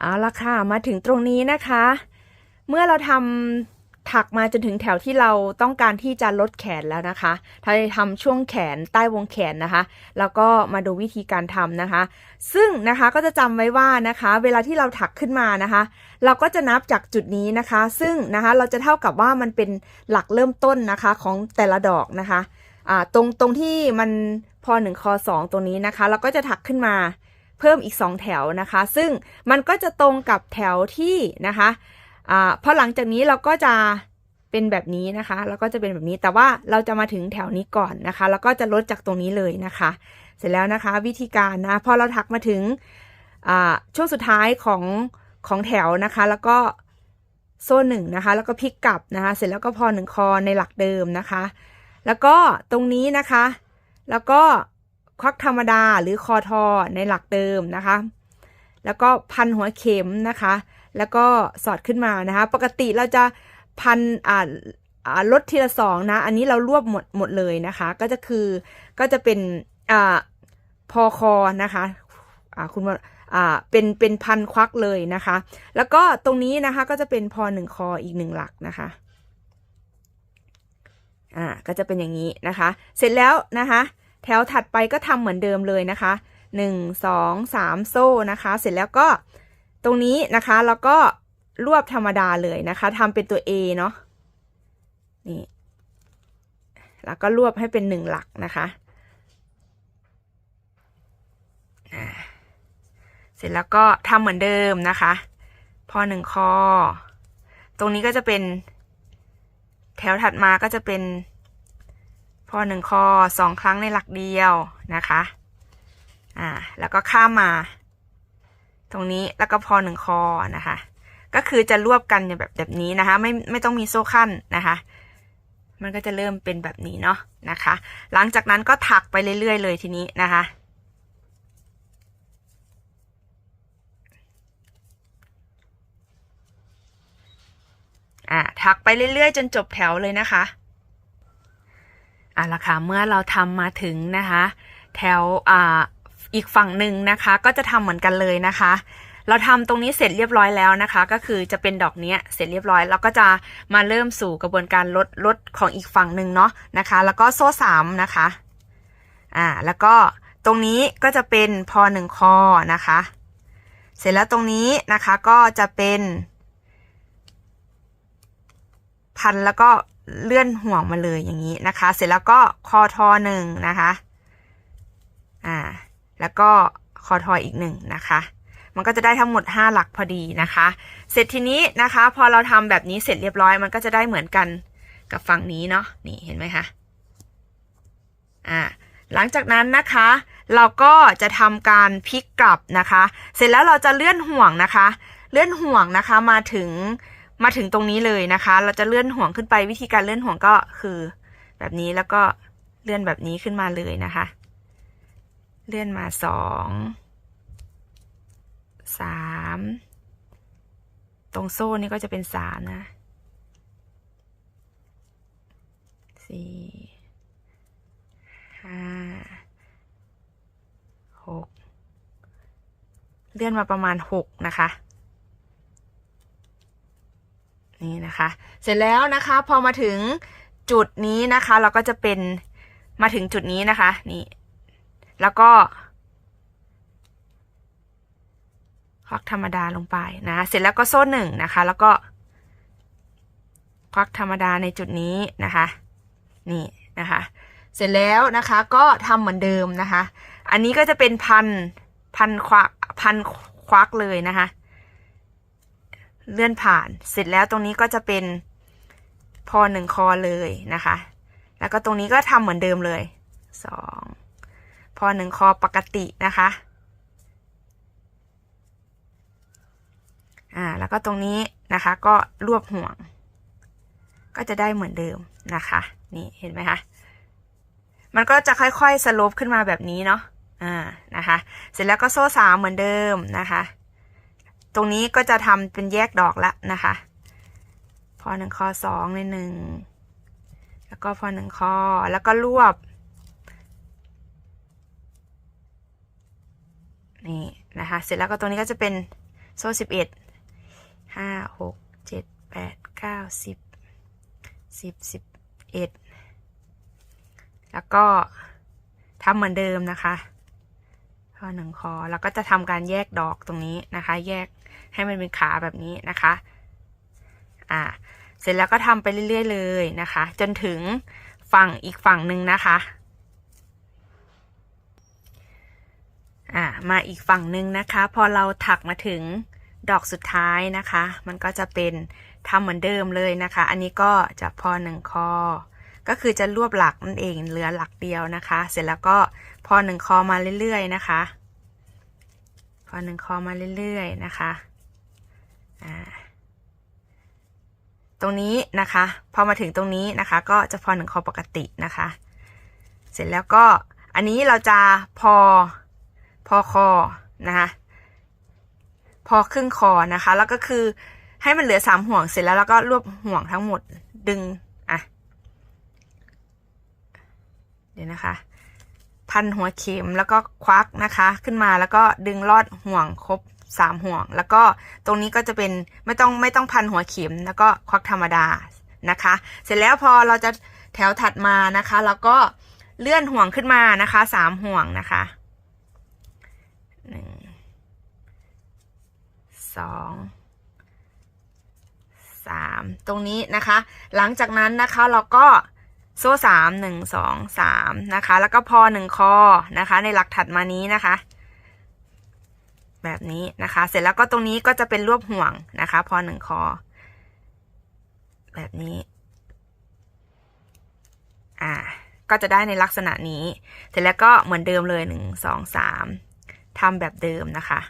เอาละค่ะมาถึงตรงนี้นะคะ เมื่อเราทำถักมาจนถึงแถวที่เราต้องการที่จะลดแขนแล้วนะคะเราจะทำช่วงแขนใต้วงแขนนะคะ แล้วก็มาดูวิธีการทำนะคะ ซึ่งนะคะก็จะจำไว้ว่านะคะ เวลาที่เราถักขึ้นมานะคะ เราก็จะนับจากจุดนี้นะคะ ซึ่งนะคะเราจะเท่ากับว่ามันเป็นหลักเริ่มต้นนะคะของแต่ละดอกนะคะตรงตรงที่มันพอหนึ่งคอสองตรงนี้นะคะ เราก็จะถักขึ้นมา เพิ่มอีก 2 แถวนะคะ ซึ่งมันก็จะตรงกับแถวที่นะคะอ่าพอหลังจากนี้เราก็จะเป็นแบบนี้นะคะ แล้วก็จะเป็นแบบนี้ แต่ว่าเราจะมาถึงแถวนี้ก่อนนะคะ แล้วก็จะลดจากตรงนี้เลยนะคะ เสร็จแล้วนะคะวิธีการนะ พอเราถักมาถึงอ่าช่วงสุดท้ายของของแถวนะคะ แล้วก็โซ่หนึ่งนะคะ แล้วก็พลิกกลับนะคะ เสร็จแล้วก็พอหนึ่งคอในหลักเดิมนะคะ แล้วก็ตรงนี้นะคะ แล้วก็ ควักธรรมดาหรือคอทอในหลักเดิมนะคะ แล้วก็พันหัวเข็มนะคะ แล้วก็สอดขึ้นมานะคะ ปกติเราจะพันอ่าลดทีละสองนะ อันนี้เรารวบหมดหมดเลยนะคะ ก็จะคือก็จะเป็นอ่าพอคอนะคะอ่าคุณอ่าเป็นเป็นพันควักเลยนะคะ แล้วก็ตรงนี้นะคะก็จะเป็นพอหนึ่งคออีกหนึ่งหลักนะคะอ่าก็จะเป็นอย่างนี้นะคะ เสร็จแล้วนะคะ แถวถัดไปก็ทำเหมือนเดิมเลยนะคะหนึ่งสองสามโซ่นะคะ เสร็จแล้วก็ตรงนี้นะคะแล้วก็รวบธรรมดาเลยนะคะทำเป็นตัว A เนาะนี่แล้วก็รวบให้เป็นหนึ่งหลักนะคะเสร็จแล้วก็ทำเหมือนเดิมนะคะ พอหนึ่งคอ ตรงนี้ก็จะเป็น แถวถัดมาก็จะเป็น พอหนึ่งคอสองครั้งในหลักเดียวนะคะ อ่า แล้วก็ข้ามมา ตรงนี้แล้วก็พอหนึ่งคอนะคะ ก็คือจะรวบกันแบบแบบนี้นะคะ ไม่ไม่ต้องมีโซ่ขั้นนะคะ มันก็จะเริ่มเป็นแบบนี้เนาะนะคะ หลังจากนั้นก็ถักไปเรื่อยๆ เลยทีนี้นะคะอ่าถักไปเรื่อยๆ จนจบแถวเลยนะคะ อะละค่ะ เมื่อเราทำมาถึงนะคะ แถวอ่าอีกฝั่งหนึ่งนะคะ ก็จะทำเหมือนกันเลยนะคะ เราทำตรงนี้เสร็จเรียบร้อยแล้วนะคะ ก็คือจะเป็นดอกเนี้ยเสร็จเรียบร้อยเราก็จะมาเริ่มสู่กระบวนการลดลดของอีกฝั่งหนึ่งเนาะนะคะ แล้วก็โซ่สามนะคะอ่าแล้วก็ตรงนี้ก็จะเป็นพอหนึ่งคอนะคะ เสร็จแล้วตรงนี้นะคะก็จะเป็นพันแล้วก็ เลื่อนห่วงมาเลยอย่างนี้นะคะ เสร็จแล้วก็คอทอหนึ่งนะคะ อ่า แล้วก็คอทออีกหนึ่งนะคะ มันก็จะได้ทั้งหมด 5 หลักพอดีนะคะ เสร็จทีนี้นะคะ พอเราทำแบบนี้เสร็จเรียบร้อย มันก็จะได้เหมือนกันกับฝั่งนี้เนาะ นี่เห็นไหมคะ อ่า หลังจากนั้นนะคะ เราก็จะทำการพลิกกลับนะคะ เสร็จแล้วเราจะเลื่อนห่วงนะคะ เลื่อนห่วงนะคะมาถึง มาถึงตรงนี้เลยนะคะ เราจะเลื่อนห่วงขึ้นไปวิธีการเลื่อนห่วงก็คือ แบบนี้แล้วก็เลื่อนแบบนี้ขึ้นมาเลยนะคะ เลื่อนมาสองสามตรงโซ่นี่ก็จะเป็นสามนะสี่ห้าหกเลื่อนมาประมาณหกนะคะ นี่นะคะ เสร็จแล้วนะคะพอมาถึงจุดนี้นะคะ เราก็จะเป็นมาถึงจุดนี้นะคะ นี่ แล้วก็ควักธรรมดาลงไปนะ เสร็จแล้วก็โซ่หนึ่งนะคะ แล้วก็ ควักธรรมดาในจุดนี้นะคะ นี่นะคะ เสร็จแล้วนะคะก็ทำเหมือนเดิมนะคะ อันนี้ก็จะเป็นพันพันควักพันควักเลยนะคะ เลื่อนผ่าน เสร็จแล้วตรงนี้ก็จะเป็นพอหนึ่งคอเลยนะคะ แล้วก็ตรงนี้ก็ทำเหมือนเดิมเลยสองพอหนึ่งคอปกตินะคะอ่าแล้วก็ตรงนี้นะคะก็รวบห่วง ก็จะได้เหมือนเดิมนะคะ นี่เห็นไหมคะ มันก็จะค่อยๆสโลปขึ้นมาแบบนี้เนาะอ่านะคะ เสร็จแล้วก็โซ่สามเหมือนเดิมนะคะ ตรงนี้ก็จะทำเป็นแยกดอกละนะคะพอหนึ่งคอสองในหนึ่งแล้วก็พอหนึ่งคอแล้วก็รวบ นี่นะคะ เสร็จแล้วก็ตรงนี้ก็จะเป็นโซ่สิบเอ็ดห้าหกเจ็ดแปดเก้าสิบสิบสิบเอ็ดแล้วก็ทำเหมือนเดิมนะคะ พอหนึ่งคอแล้วก็จะทำการแยกดอกตรงนี้นะคะ แยกให้มันเป็นขาแบบนี้นะคะ อ่า เสร็จแล้วก็ทำไปเรื่อย ๆ เลยนะคะ จนถึงฝั่งอีกฝั่งหนึ่งนะคะ อ่า มาอีกฝั่งหนึ่งนะคะ พอเราถักมาถึงดอกสุดท้ายนะคะ มันก็จะเป็นทำเหมือนเดิมเลยนะคะ อันนี้ก็จะพอหนึ่งคอ ก็คือจะรวบหลักนั่นเองเหลือหลักเดียวนะคะ เสร็จแล้วก็พอหนึ่งคอมาเรื่อยๆนะคะ พอหนึ่งคอมาเรื่อยๆนะคะอ่าตรงนี้นะคะ พอมาถึงตรงนี้นะคะ ก็จะพอหนึ่งคอปกตินะคะ เสร็จแล้วก็อันนี้เราจะพอพอคอนะคะพอครึ่งคอนะคะ แล้วก็คือให้มันเหลือสามห่วงเสร็จแล้วแล้วก็รวบห่วงทั้งหมดดึงอะเดี๋ยวนะคะ พันหัวเข็มแล้วก็ควักนะคะ ขึ้นมาแล้วก็ดึงลอดห่วงครบสามห่วง แล้วก็ตรงนี้ก็จะเป็นไม่ต้องไม่ต้องพันหัวเข็มแล้วก็ควักธรรมดานะคะ เสร็จแล้วพอเราจะแถวถัดมานะคะ แล้วก็เลื่อนห่วงขึ้นมานะคะสามห่วงนะคะหนึ่งสองสามตรงนี้นะคะ หลังจากนั้นนะคะเราก็ โซ่สามหนึ่งสองสามนะคะ แล้วก็พอหนึ่งคอนะคะ ในหลักถัดมานี้นะคะ แบบนี้นะคะ เสร็จแล้วก็ตรงนี้ก็จะเป็นรวบห่วงนะคะ พอหนึ่งคอ แบบนี้ อ่า ก็จะได้ในลักษณะนี้ เสร็จแล้วก็เหมือนเดิมเลยหนึ่งสองสามทำแบบเดิมนะคะ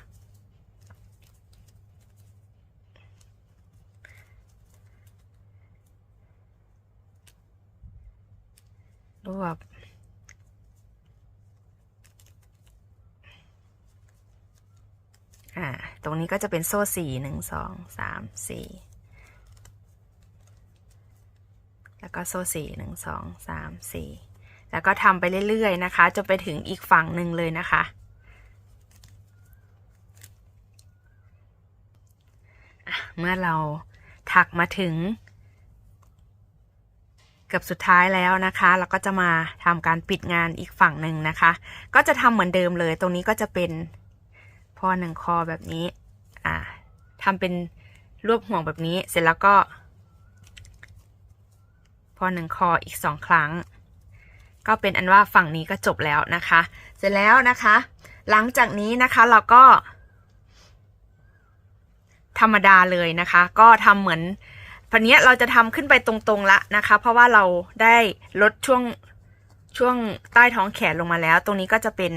รวบอ่าตรงนี้ก็จะเป็นโซ่สี่หนึ่งสองสามสี่แล้วก็โซ่สี่หนึ่งสองสามสี่แล้วก็ทำไปเรื่อยๆนะคะจนไปถึงอีกฝั่งหนึ่งเลยนะคะอะเมื่อเราถักมาถึง เกือบสุดท้ายแล้วนะคะเราก็จะมาทำการปิดงานอีกฝั่งหนึ่งนะคะ ก็จะทำเหมือนเดิมเลย ตรงนี้ก็จะเป็นพอหนึ่งคอแบบนี้ อ่าทำเป็นรวบห่วงแบบนี้ เสร็จแล้วก็พอหนึ่งคออีกสองครั้ง ก็เป็นอันว่าฝั่งนี้ก็จบแล้วนะคะ เสร็จแล้วนะคะ หลังจากนี้นะคะเราก็ ธรรมดาเลยนะคะ ก็ทำเหมือน พันนี้เราจะทำขึ้นไปตรงๆละนะคะ เพราะว่าเราได้ลดช่วงช่วงใต้ท้องแขนลงมาแล้ว ตรงนี้ก็จะเป็น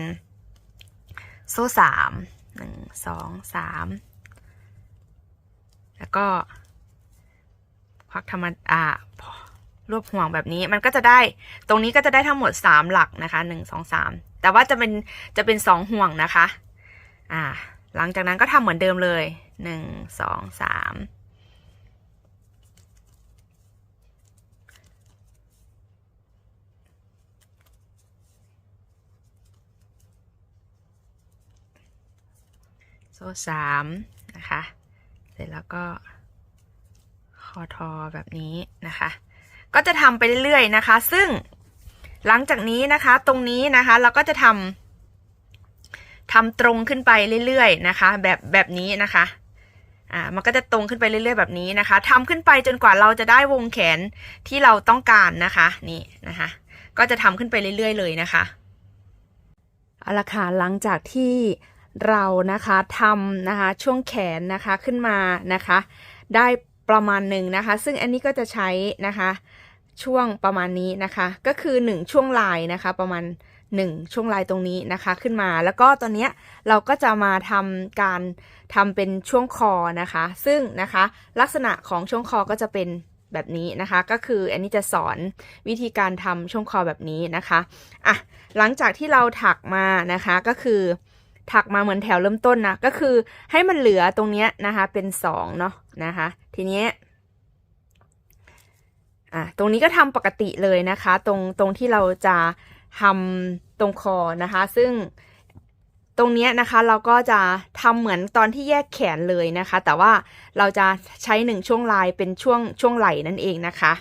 โซ่สามหนึ่งสองสามแล้วก็ควักธรรมดารวบห่วงแบบนี้มันก็จะได้ตรงนี้ก็จะได้ทั้งหมดสามหลักนะคะหนึ่งสองสามแต่ว่าจะเป็นจะเป็นสองห่วงนะคะ อ่า หลังจากนั้นก็ทำเหมือนเดิมเลยหนึ่งสองสาม ซ่สามนะคะ เสร็จแล้วก็คอทอแบบนี้นะคะ ก็จะทำไปเรื่อยๆนะคะ ซึ่งหลังจากนี้นะคะตรงนี้นะคะเราก็จะทำทำตรงขึ้นไปเรื่อยๆนะคะ แบบแบบนี้นะคะอ่ามันก็จะตรงขึ้นไปเรื่อยๆแบบนี้นะคะทำขึ้นไปจนกว่าเราจะได้วงแขนที่เราต้องการนะคะ นี่นะคะ ก็จะทำขึ้นไปเรื่อยๆเลยนะคะเอาละค่ะหลังจากที่ เรานะคะทำนะคะช่วงแขนนะคะขึ้นมานะคะ ได้ประมาณหนึ่งนะคะ ซึ่งอันนี้ก็จะใช้นะคะช่วงประมาณนี้นะคะ ก็คือ 1 ช่วงลายนะคะ ประมาณ 1 ช่วงลายตรงนี้นะคะขึ้นมา แล้วก็ตอนนี้เราก็จะมาทำการทำเป็นช่วงคอนะคะ ซึ่งนะคะลักษณะของช่วงคอก็จะเป็นแบบนี้นะคะ ก็คืออันนี้จะสอนวิธีการทำช่วงคอแบบนี้นะคะอะหลังจากที่เราถักมานะคะก็คือ ถักมาเหมือนแถวเริ่มต้นนะ ก็คือให้มันเหลือตรงเนี้ยนะคะ เป็นสองเนาะนะคะ ทีนี้อะตรงนี้ก็ทำปกติเลยนะคะ ตรงตรงที่เราจะทำตรงคอนะคะ ซึ่งตรงเนี้ยนะคะเราก็จะทำเหมือนตอนที่แยกแขนเลยนะคะ แต่ว่าเราจะใช้หนึ่งช่วงลายเป็นช่วงช่วงไหล่นั่นเองนะคะ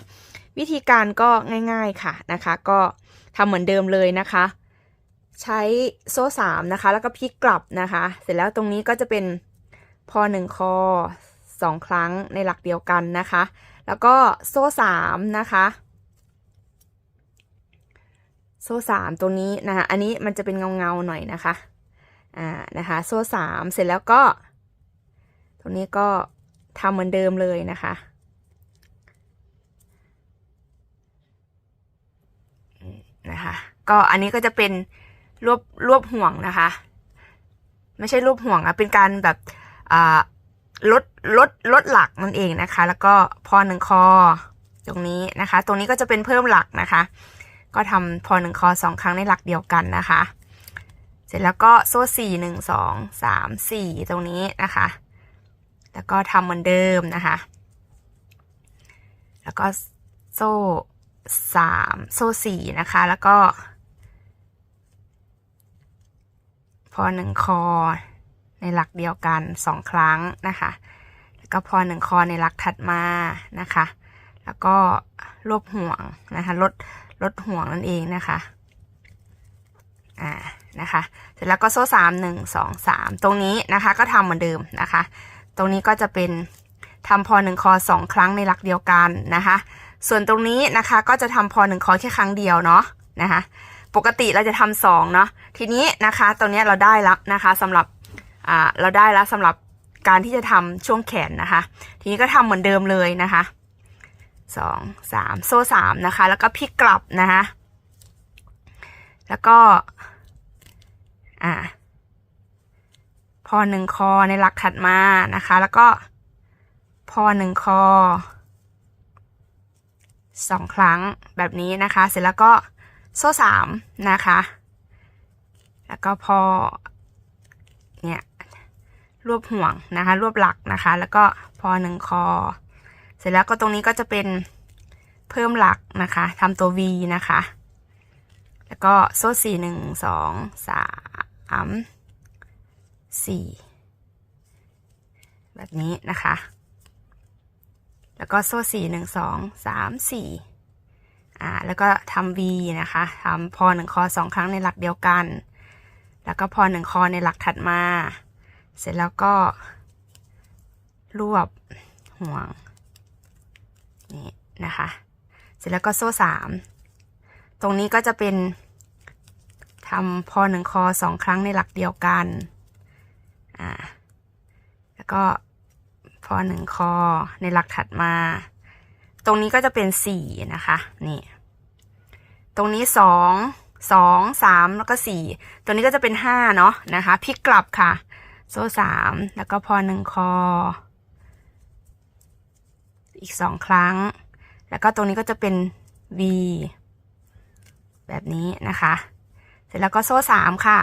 วิธีการก็ง่ายๆค่ะนะคะ ก็ทำเหมือนเดิมเลยนะคะ ใช้โซ่สามนะคะ แล้วก็พลิกกลับนะคะ เสร็จแล้วตรงนี้ก็จะเป็นพอหนึ่งคอสองครั้งในหลักเดียวกันนะคะ แล้วก็โซ่สามนะคะ โซ่สามตัวนี้นะคะอันนี้มันจะเป็นเงาเงาๆหน่อยนะคะอ่านะคะโซ่สามเสร็จแล้วก็ ตรงนี้ก็ทำเหมือนเดิมเลยนะคะนะคะก็อันนี้ก็จะเป็น รวบรวบห่วงนะคะ ไม่ใช่รวบห่วงอะเป็นการแบบลดลดลดหลักนั่นเองนะคะ แล้วก็พอหนึ่งคอตรงนี้นะคะ ตรงนี้ก็จะเป็นเพิ่มหลักนะคะ ก็ทำพอหนึ่งคอสองครั้งในหลักเดียวกันนะคะ เสร็จแล้วก็โซ่สี่หนึ่งสองสามสี่ตรงนี้นะคะ แล้วก็ทำเหมือนเดิมนะคะ แล้วก็โซ่สามโซ่สี่นะคะ แล้วก็ พอหนึ่งคอในหลักเดียวกันสองครั้งนะคะแล้วก็พอหนึ่งคอในหลักถัดมานะคะ แล้วก็รวบห่วงนะคะลดลดห่วงนั่นเองนะคะอ่านะคะ เสร็จแล้วก็โซ่สามหนึ่งสองสามตรงนี้นะคะก็ทำเหมือนเดิมนะคะ ตรงนี้ก็จะเป็นทำพอหนึ่งคอสองครั้งในหลักเดียวกันนะคะ ส่วนตรงนี้นะคะก็จะทำพอหนึ่งคอแค่ครั้งเดียวเนาะนะคะ ปกติเราจะทำสองเนาะทีนี้นะคะตรงนี้เราได้แล้วนะคะสำหรับอ่าเราได้แล้วสำหรับการที่จะทำช่วงแขนนะคะ ทีนี้ก็ทำเหมือนเดิมเลยนะคะสองสามโซ่สามนะคะ แล้วก็พลิกกลับนะคะแล้วก็อ่าพอหนึ่งคอในหลักถัดมานะคะ แล้วก็พอหนึ่งคอสองครั้งแบบนี้นะคะ เสร็จแล้วก็ โซ่สามนะคะ แล้วก็พอเนี่ยรวบห่วงนะคะ รวบหลักนะคะ แล้วก็พอหนึ่งคอ เสร็จแล้วก็ตรงนี้ก็จะเป็นเพิ่มหลักนะคะทำตัว V นะคะ แล้วก็โซ่สี่หนึ่งสองสามสี่แบบนี้นะคะ แล้วก็โซ่สี่หนึ่งสองสามสี่ อ่าแล้วก็ทำ V นะคะทำพอหนึ่งคอสองครั้งในหลักเดียวกัน แล้วก็พอหนึ่งคอในหลักถัดมา เสร็จแล้วก็ รวบห่วงนี่นะคะ เสร็จแล้วก็โซ่สามตรงนี้ก็จะเป็นทำพอหนึ่งคอสองครั้งในหลักเดียวกันอ่าแล้วก็พอหนึ่งคอในหลักถัดมา ตรงนี้ก็จะเป็นสี่นะคะ นี่ ตรงนี้สองสองสามแล้วก็สี่ตัวนี้ก็จะเป็นห้าเนาะนะคะพลิกกลับค่ะ โซ่สามแล้วก็พอหนึ่งคอ อีกสองครั้ง แล้วก็ตรงนี้ก็จะเป็น V แบบนี้นะคะ เสร็จแล้วก็โซ่สามค่ะ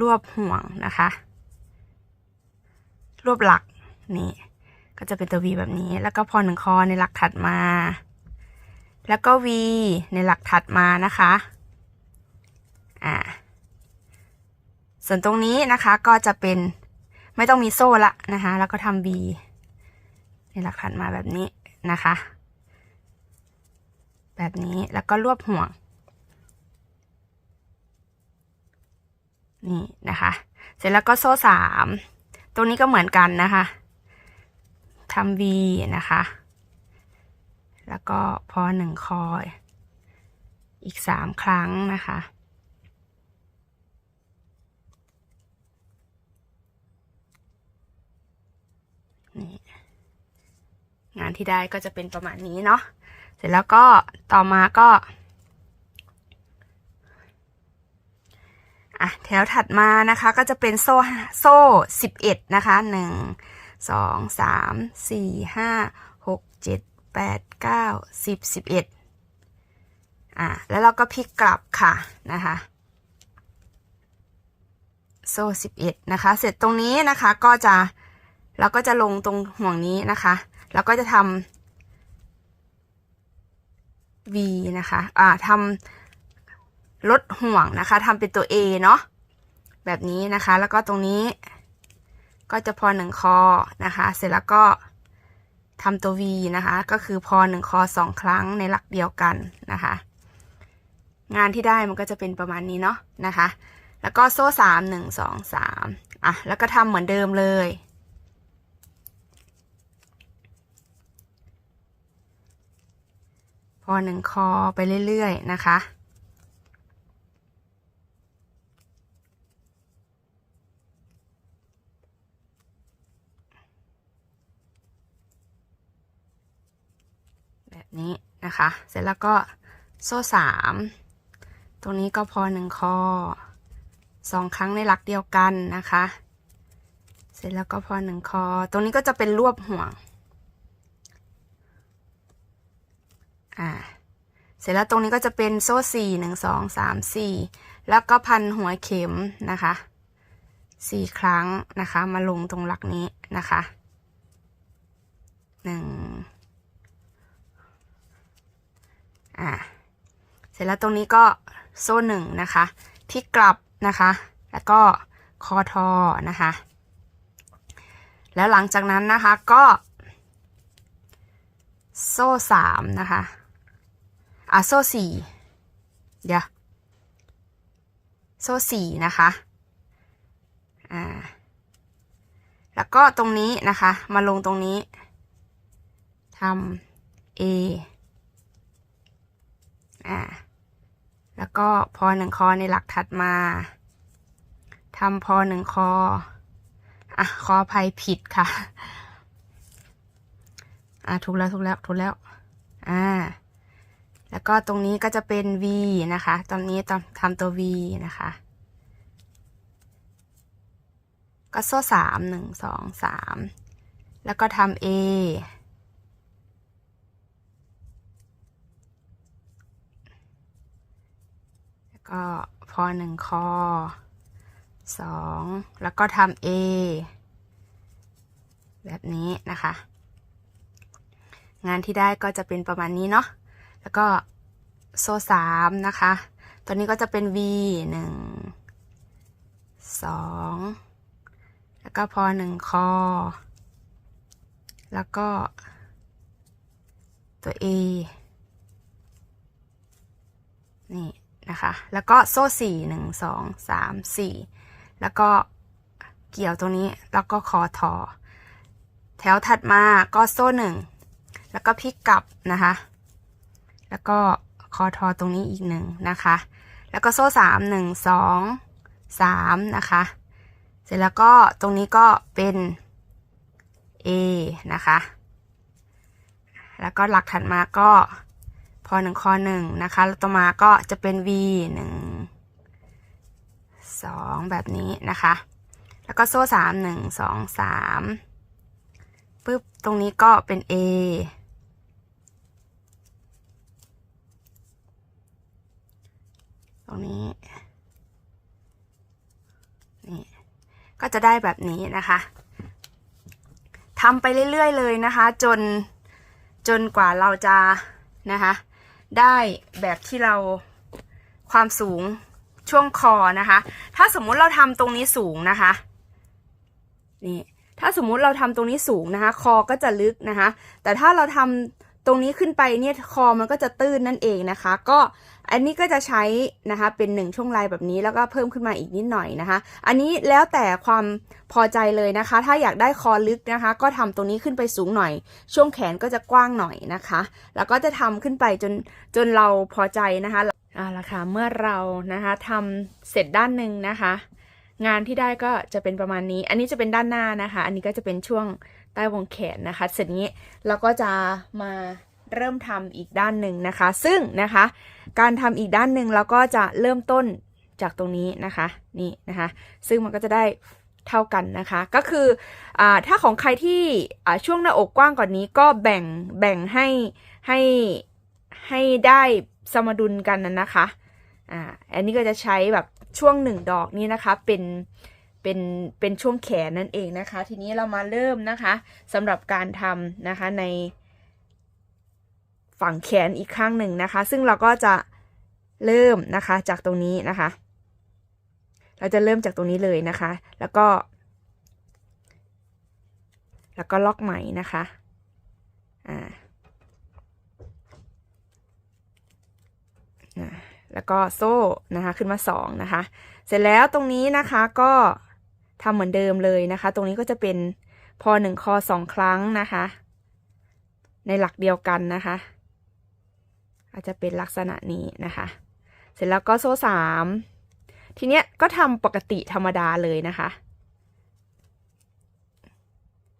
รวบห่วงนะคะ รวบหลักนี่ ก็จะเป็นตัว V แบบนี้ แล้วก็พอหนึ่งคอในหลักถัดมา แล้วก็ V ในหลักถัดมานะคะ อ่า ส่วนตรงนี้นะคะก็จะเป็นไม่ต้องมีโซ่ละนะคะ แล้วก็ทำ V ในหลักถัดมาแบบนี้นะคะ แบบนี้แล้วก็รวบห่วง นี่นะคะ เสร็จแล้วก็โซ่สาม ตรงนี้ก็เหมือนกันนะคะ ทำ V นะคะ แล้วก็พอหนึ่งคอย อีกสามครั้งนะคะ นี่งานที่ได้ก็จะเป็นประมาณนี้เนาะ เสร็จแล้วก็ต่อมาก็อะแถวถัดมานะคะก็จะเป็นโซ่โซ่สิบเอ็ดนะคะหนึ่ง สองสามสี่ห้าหกเจ็ดแปดเก้าสิบสิบเอ็ดอะแล้วเราก็พลิกกลับค่ะนะคะโซ่สิบเอ็ดนะคะ เสร็จตรงนี้นะคะก็จะเราก็จะลงตรงห่วงนี้นะคะแล้วก็จะทำ V นะคะอ่าทำลดห่วงนะคะทำเป็นตัว A เนาะแบบนี้นะคะ แล้วก็ตรงนี้ ก็จะพอหนึ่งคอนะคะ เสร็จแล้วก็ทำตัว V นะคะ ก็คือพอหนึ่งคอสองครั้งในหลักเดียวกันนะคะ งานที่ได้มันก็จะเป็นประมาณนี้เนาะนะคะ แล้วก็โซ่สามหนึ่งสองสามอะ แล้วก็ทำเหมือนเดิมเลยพอหนึ่งคอไปเรื่อยๆนะคะ นี้นะคะ เสร็จแล้วก็โซ่สามตรงนี้ก็พอหนึ่งคอสองครั้งในหลักเดียวกันนะคะ เสร็จแล้วก็พอหนึ่งคอ ตรงนี้ก็จะเป็นรวบห่วง อ่า เสร็จแล้วตรงนี้ก็จะเป็นโซ่สี่หนึ่งสองสามสี่แล้วก็พันหัวเข็มนะคะสี่ครั้งนะคะ มาลงตรงหลักนี้นะคะหนึ่ง อ่าเสร็จแล้วตรงนี้ก็โซ่หนึ่งนะคะที่กลับนะคะ แล้วก็คอทอนะคะ แล้วหลังจากนั้นนะคะก็ โซ่สามนะคะอะโซ่สี่เดี๋ยวโซ่สี่นะคะอ่าแล้วก็ตรงนี้นะคะ มาลงตรงนี้ทำ A อ่า แล้วก็พอหนึ่งคอในหลักถัดมาทำพอหนึ่งคอ อะ คอภัยผิดค่ะ อะ ถูกแล้ว ถูกแล้ว ถูกแล้ว อ่า แล้วก็ตรงนี้ก็จะเป็น V นะคะ ตอนนี้ตอนทำตัว V นะคะ ก็โซ่สามหนึ่งสองสามแล้วก็ทำ A ก็พอหนึ่งคอสองแล้วก็ทำ A แบบนี้นะคะ งานที่ได้ก็จะเป็นประมาณนี้เนาะแล้วก็โซ่สามนะคะ ตัวนี้ก็จะเป็น V หนึ่งสองแล้วก็พอหนึ่งคอ แล้วก็ตัว A นี่ นะคะ แล้วก็โซ่สี่หนึ่งสองสามสี่แล้วก็เกี่ยวตรงนี้แล้วก็คอทอ แถวถัดมาก็โซ่หนึ่งแล้วก็พลิกกลับนะคะ แล้วก็คอทอตรงนี้อีกหนึ่งนะคะ แล้วก็โซ่สามหนึ่งสองสามนะคะ เสร็จแล้วก็ตรงนี้ก็เป็น A นะคะ แล้วก็หลักถัดมาก็ พอหนึ่งคอหนึ่งนะคะแล้วต่อมาก็จะเป็น V หนึ่งสองแบบนี้นะคะ แล้วก็โซ่สามหนึ่งสองสามปึ๊บตรงนี้ก็เป็น A ตรงนี้นี่ก็จะได้แบบนี้นะคะทำไปเรื่อยๆเลยนะคะ จนจนกว่าเราจะนะคะ ได้แบบที่เราความสูงช่วงคอนะคะ ถ้าสมมุติเราทำตรงนี้สูงนะคะ นี่ ถ้าสมมุติเราทำตรงนี้สูงนะคะ คอก็จะลึกนะคะ แต่ถ้าเราทำ ตรงนี้ขึ้นไปเนี่ยคอมันก็จะตื้นนั่นเองนะคะ ก็อันนี้ก็จะใช้นะคะเป็นหนึ่งช่วงลายแบบนี้แล้วก็เพิ่มขึ้นมาอีกนิดหน่อยนะคะ อันนี้แล้วแต่ความพอใจเลยนะคะ ถ้าอยากได้คอลึกนะคะ ก็ทำตรงนี้ขึ้นไปสูงหน่อย ช่วงแขนก็จะกว้างหน่อยนะคะ แล้วก็จะทำขึ้นไปจนจนเราพอใจนะคะเอาละค่ะเมื่อเรานะคะทำเสร็จด้านหนึ่งนะคะ งานที่ได้ก็จะเป็นประมาณนี้ อันนี้จะเป็นด้านหน้านะคะ อันนี้ก็จะเป็นช่วง ใต้วงแขนนะคะ เสร็จนี้เราก็จะมาเริ่มทำอีกด้านหนึ่งนะคะ ซึ่งนะคะ การทำอีกด้านหนึ่งเราก็จะเริ่มต้นจากตรงนี้นะคะนี่นะคะ ซึ่งมันก็จะได้เท่ากันนะคะ ก็คืออถ้าของใครที่ช่วงหน้าอกกว้างกว่านนี้ก็แบ่งแบ่งให้ให้ให้ได้สมดุลกันนะนะคะอ่าอันนี้ก็จะใช้แบบช่วงหนึ่งดอกนี้นะคะเป็น เป็นเป็นช่วงแขนนั่นเองนะคะ ทีนี้เรามาเริ่มนะคะสำหรับการทำนะคะในฝั่งแขนอีกข้างหนึ่งนะคะ ซึ่งเราก็จะเริ่มนะคะจากตรงนี้นะคะ เราจะเริ่มจากตรงนี้เลยนะคะ แล้วก็ แล้วก็ล็อกไหมนะคะอ่าแล้วก็โซ่นะคะขึ้นมาสองนะคะ เสร็จแล้วตรงนี้นะคะก็ ทำเหมือนเดิมเลยนะคะ ตรงนี้ก็จะเป็นพอหนึ่งคอสองครั้งนะคะ ในหลักเดียวกันนะคะ อาจจะเป็นลักษณะนี้นะคะ เสร็จแล้วก็โซ่สามทีเนี้ยก็ทำปกติธรรมดาเลยนะคะ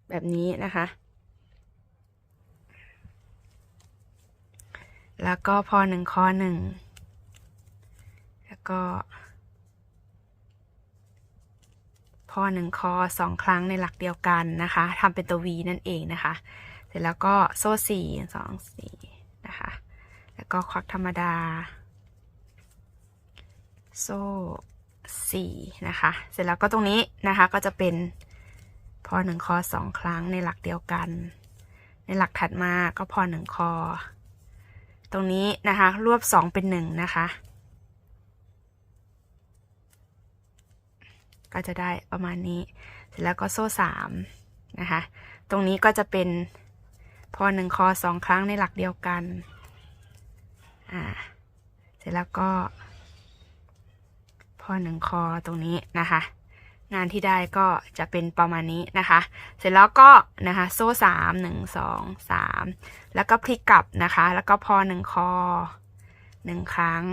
แบบนี้นะคะ แล้วก็พอหนึ่งคอหนึ่งแล้วก็ พอหนึ่งคอสองครั้งในหลักเดียวกันนะคะทำเป็นตัว V นั่นเองนะคะ เสร็จแล้วก็โซ่สี่สองสี่นะคะ แล้วก็ควักธรรมดา โซ่สี่นะคะ เสร็จแล้วก็ตรงนี้นะคะก็จะเป็นพอหนึ่งคอสองครั้งในหลักเดียวกัน ในหลักถัดมาก็พอหนึ่งคอ ตรงนี้นะคะ รวบสองเป็นหนึ่งนะคะ ก็จะได้ประมาณนี้ เสร็จแล้วก็โซ่สามนะคะ ตรงนี้ก็จะเป็นพอหนึ่งคอสองครั้งในหลักเดียวกัน อ่า เสร็จแล้วก็พอหนึ่งคอตรงนี้นะคะ งานที่ได้ก็จะเป็นประมาณนี้นะคะ เสร็จแล้วก็นะคะ โซ่สามหนึ่งสองสามแล้วก็พลิกกลับนะคะ แล้วก็พอหนึ่งคอหนึ่งครั้ง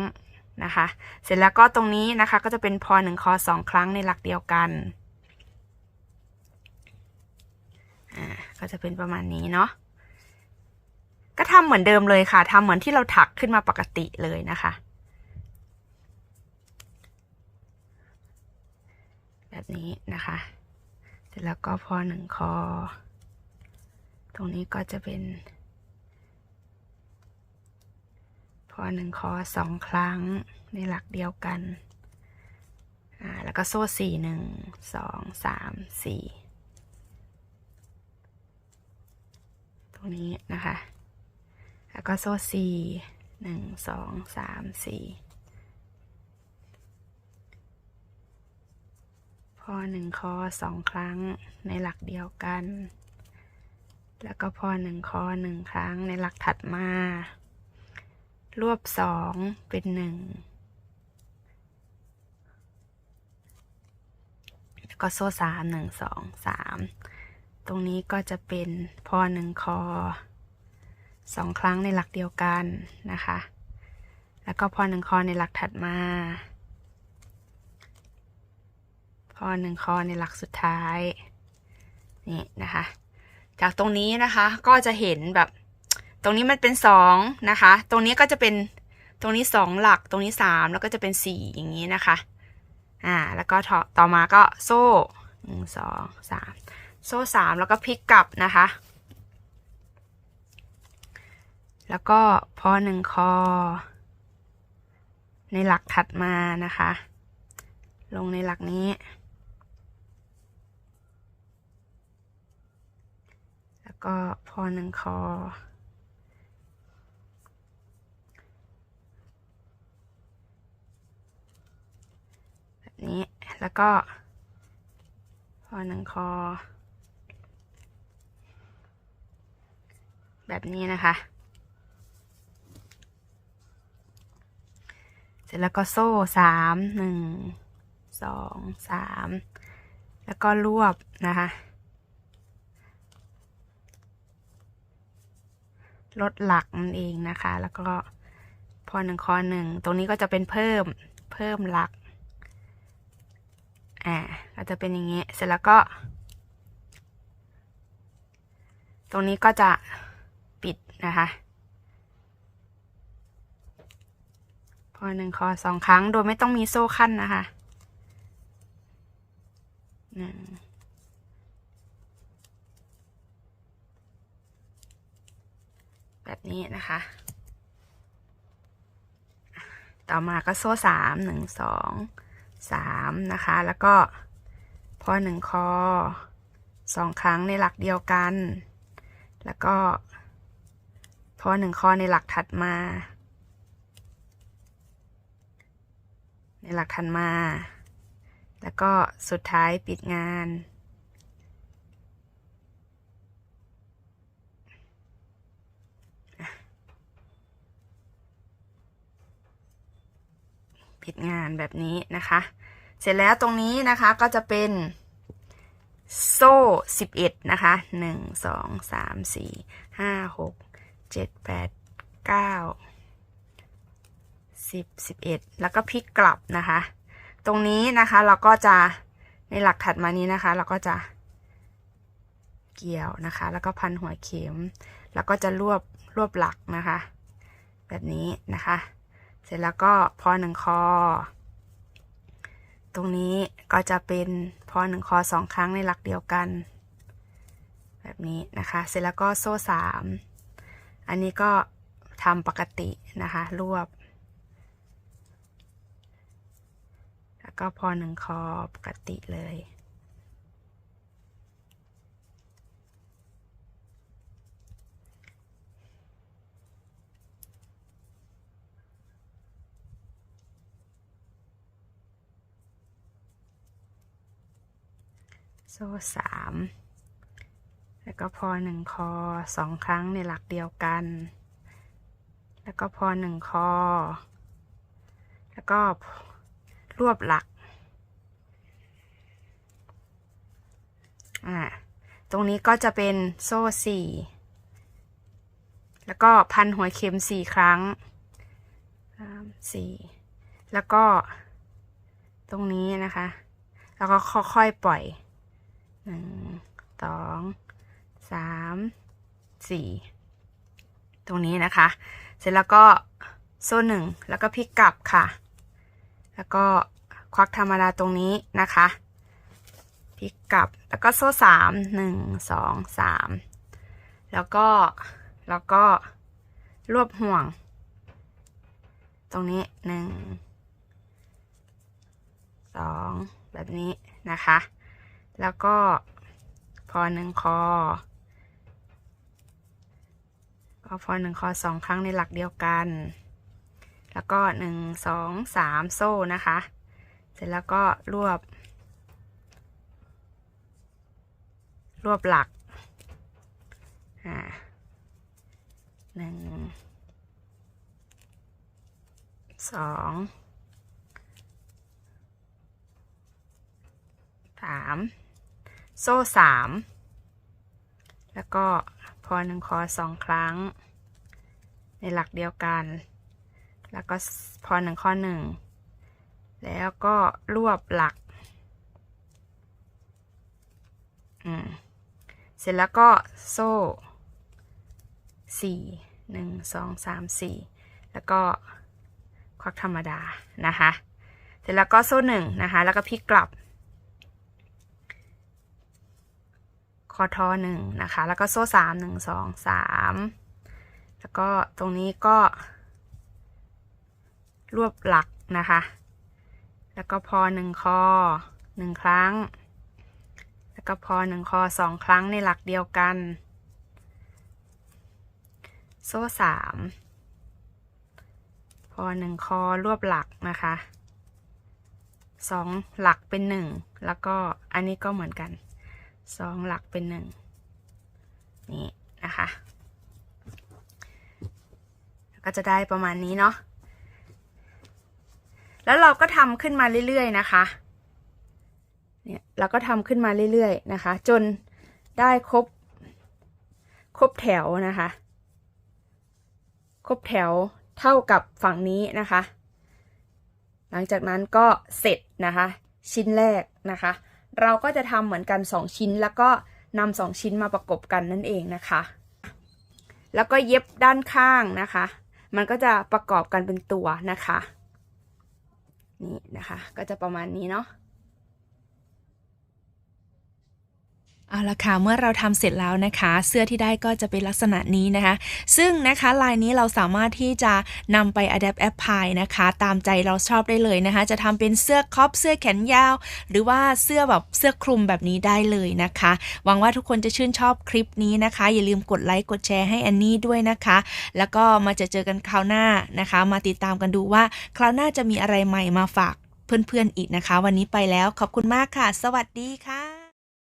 นะคะ เสร็จแล้วก็ตรงนี้นะคะก็จะเป็นพอหนึ่งคอสองครั้งในหลักเดียวกันอ่าก็จะเป็นประมาณนี้เนาะก็ทำเหมือนเดิมเลยค่ะทำเหมือนที่เราถักขึ้นมาปกติเลยนะคะ แบบนี้นะคะ เสร็จแล้วก็พอหนึ่งคอ ตรงนี้ก็จะเป็น พอหนึ่งคอสองครั้งในหลักเดียวกัน อ่า แล้วก็โซ่สี่หนึ่งสองสามสี่ตรงนี้นะคะ แล้วก็โซ่สี่หนึ่งสองสามสี่พอหนึ่งคอสองครั้งในหลักเดียวกัน แล้วก็พอหนึ่งคอหนึ่งครั้งในหลักถัดมา รวบสองเป็นหนึ่งแล้วก็โซ่สามหนึ่งสองสามตรงนี้ก็จะเป็นพอหนึ่งคอสองครั้งในหลักเดียวกันนะคะ แล้วก็พอหนึ่งคอในหลักถัดมา พอหนึ่งคอในหลักสุดท้าย นี่นะคะ จากตรงนี้นะคะก็จะเห็นแบบ ตรงนี้มันเป็นสองนะคะ ตรงนี้ก็จะเป็นตรงนี้สองหลัก ตรงนี้สามแล้วก็จะเป็นสี่อย่างนี้นะคะ อ่า แล้วก็ต่อต่อมาก็โซ่หนึ่งสองสามโซ่สามแล้วก็พลิกกลับนะคะ แล้วก็พอหนึ่งคอ ในหลักถัดมานะคะ ลงในหลักนี้ แล้วก็พอหนึ่งคอ แบบ นี้ แล้วก็ พอหนึ่งคอ แบบนี้นะคะ เสร็จแล้วก็โซ่สามหนึ่งสองสามแล้วก็รวบนะคะลดหลักนั่นเองนะคะ แล้วก็พอหนึ่งคอหนึ่ง ตรงนี้ก็จะเป็นเพิ่ม เพิ่มหลัก อ่าก็จะเป็นอย่างนี้ เสร็จแล้วก็ ตรงนี้ก็จะปิดนะคะพอหนึ่งคอสองครั้งโดยไม่ต้องมีโซ่ขั้นนะคะหนึ่งแบบนี้นะคะ ต่อมาก็โซ่สามหนึ่งสอง สามนะคะ แล้วก็พอหนึ่งคอสองครั้งในหลักเดียวกัน แล้วก็พอหนึ่งคอในหลักถัดมา ในหลักถัดมา แล้วก็สุดท้ายปิดงาน ปิดงานแบบนี้นะคะ เสร็จแล้วตรงนี้นะคะก็จะเป็นโซ่11นะคะ1 2 3 4 5 6 7 8 9 10 11แล้วก็พลิกกลับนะคะ ตรงนี้นะคะเราก็จะในหลักถัดมานี้นะคะ เราก็จะเกี่ยวนะคะ แล้วก็พันหัวเข็ม แล้วก็จะรวบรวบหลักนะคะ แบบนี้นะคะ ร็จแล้วก็พอหนึ่งคอ ตรงนี้ก็จะเป็นพอหนึ่งคอสองครั้งในหลักเดียวกัน แบบนี้นะคะ เสร็จแล้วก็โซ่สามอันนี้ก็ทำปกตินะคะ รวบ แล้วก็พอหนึ่งคอปกติเลย โซ่สามแล้วก็พอหนึ่งคอสองครั้งในหลักเดียวกัน แล้วก็พอหนึ่งคอ แล้วก็รวบหลัก อ่า ตรงนี้ก็จะเป็นโซ่สี่แล้วก็พันหัวเข็มสี่ครั้งสี่แล้วก็ตรงนี้นะคะ แล้วก็ค่อยๆปล่อย หนึ่งสองสามสี่ตรงนี้นะคะ เสร็จแล้วก็โซ่หนึ่งแล้วก็พลิกกลับค่ะ แล้วก็ควักธรรมดาตรงนี้นะคะพลิกกลับแล้วก็โซ่สามหนึ่งสองสามแล้วก็แล้วก็รวบห่วง ตรงนี้หนึ่งสองแบบนี้นะคะ แล้วก็พอหนึ่งคอ ก็พอหนึ่งคอสองครั้งในหลักเดียวกัน แล้วก็หนึ่งสองสามโซ่นะคะ เสร็จแล้วก็รวบ รวบหลัก อ่าหนึ่งสองสาม โซ่สาม แล้วก็พอหนึ่งคอสองครั้ง ในหลักเดียวกัน แล้วก็พอหนึ่งข้อหนึ่ง แล้วก็รวบหลัก อืม เสร็จแล้วก็โซ่สี่หนึ่งสองสามสี่ แล้วก็ควักธรรมดานะคะ เสร็จแล้วก็โซ่หนึ่งนะคะ แล้วก็พลิกกลับ อทอหนึ่งนะคะ แล้วก็โซ่สามหนึ่งสองสามแล้วก็ตรงนี้ก็ รวบหลักนะคะ แล้วก็พอหนึ่งคอหนึ่งครั้ง แล้วก็พอหนึ่งคอสองครั้งในหลักเดียวกัน โซ่สามพอหนึ่งคอรวบหลักนะคะสองหลักเป็นหนึ่งแล้วก็อันนี้ก็เหมือนกัน สองหลักเป็นหนึ่งนี่นะคะ ก็จะได้ประมาณนี้เนาะแล้วเราก็ทำขึ้นมาเรื่อยๆนะคะเนี่ยเราก็ทำขึ้นมาเรื่อยๆนะคะ จนได้ครบ ครบแถวนะคะ ครบแถวเท่ากับฝั่งนี้นะคะ หลังจากนั้นก็เสร็จนะคะ ชิ้นแรกนะคะ เราก็จะทำเหมือนกัน 2 ชิ้น แล้วก็นำสองชิ้นมาประกบกันนั่นเองนะคะ แล้วก็เย็บด้านข้างนะคะ มันก็จะประกอบกันเป็นตัวนะคะ นี่นะคะ ก็จะประมาณนี้เนาะ เอาละค่ะเมื่อเราทำเสร็จแล้วนะคะ เสื้อที่ได้ก็จะเป็นลักษณะนี้นะคะ ซึ่งนะคะลายนี้เราสามารถที่จะนำไป adapt apply นะคะ ตามใจเราชอบได้เลยนะคะ จะทำเป็นเสื้อคอปเสื้อแขนยาว หรือว่าเสื้อแบบเสื้อคลุมแบบนี้ได้เลยนะคะ หวังว่าทุกคนจะชื่นชอบคลิปนี้นะคะ อย่าลืมกดไลค์กดแชร์ให้แอนนี่ด้วยนะคะ แล้วก็มาจะเจอกันคราวหน้านะคะ มาติดตามกันดูว่าคราวหน้าจะมีอะไรใหม่มาฝากเพื่อนๆอีกนะคะ วันนี้ไปแล้วขอบคุณมากค่ะ สวัสดีค่ะ